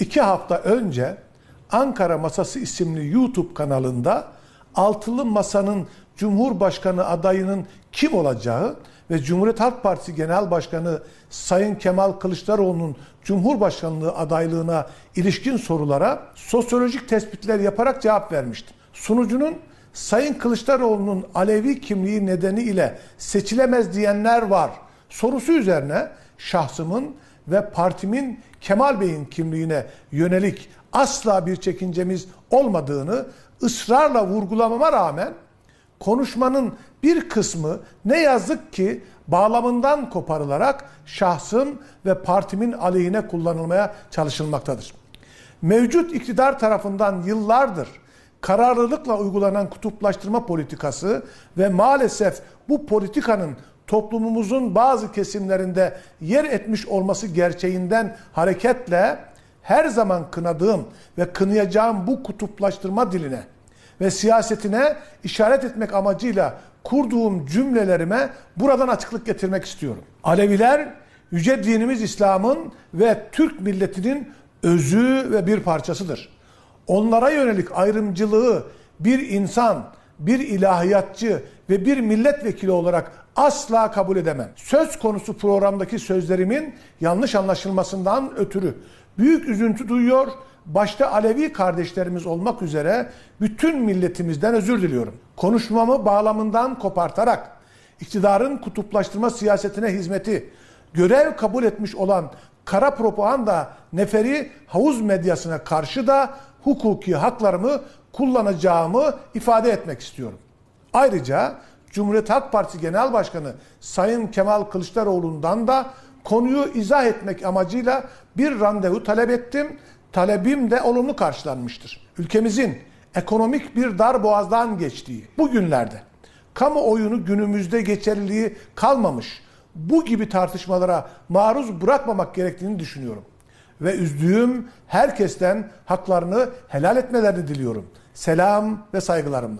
İki hafta önce Ankara Masası isimli YouTube kanalında Altılı Masa'nın Cumhurbaşkanı adayının kim olacağı ve Cumhuriyet Halk Partisi Genel Başkanı Sayın Kemal Kılıçdaroğlu'nun Cumhurbaşkanlığı adaylığına ilişkin sorulara sosyolojik tespitler yaparak cevap vermiştim. Sunucunun Sayın Kılıçdaroğlu'nun Alevi kimliği nedeniyle seçilemez diyenler var sorusu üzerine şahsımın ve partimin Kemal Bey'in kimliğine yönelik asla bir çekincemiz olmadığını ısrarla vurgulamama rağmen konuşmanın bir kısmı ne yazık ki bağlamından koparılarak şahsım ve partimin aleyhine kullanılmaya çalışılmaktadır. Mevcut iktidar tarafından yıllardır kararlılıkla uygulanan kutuplaştırma politikası ve maalesef bu politikanın toplumumuzun bazı kesimlerinde yer etmiş olması gerçeğinden hareketle her zaman kınadığım ve kınayacağım bu kutuplaştırma diline ve siyasetine işaret etmek amacıyla kurduğum cümlelerime buradan açıklık getirmek istiyorum. Aleviler yüce dinimiz İslam'ın ve Türk milletinin özü ve bir parçasıdır. Onlara yönelik ayrımcılığı bir insan, bir ilahiyatçı ve bir milletvekili olarak asla kabul edemem. Söz konusu programdaki sözlerimin yanlış anlaşılmasından ötürü büyük üzüntü duyuyor, başta Alevi kardeşlerimiz olmak üzere bütün milletimizden özür diliyorum. Konuşmamı bağlamından kopartarak iktidarın kutuplaştırma siyasetine hizmeti, görev kabul etmiş olan kara propaganda neferi havuz medyasına karşı da hukuki haklarımı kullanacağımı ifade etmek istiyorum. Ayrıca Cumhuriyet Halk Partisi Genel Başkanı Sayın Kemal Kılıçdaroğlu'ndan da konuyu izah etmek amacıyla bir randevu talep ettim. Talebim de olumlu karşılanmıştır. Ülkemizin ekonomik bir dar boğazdan geçtiği bu günlerde kamuoyunu günümüzde geçerliliği kalmamış bu gibi tartışmalara maruz bırakmamak gerektiğini düşünüyorum. Ve üzdüğüm herkesten haklarını helal etmelerini diliyorum. Selam ve saygılarımla.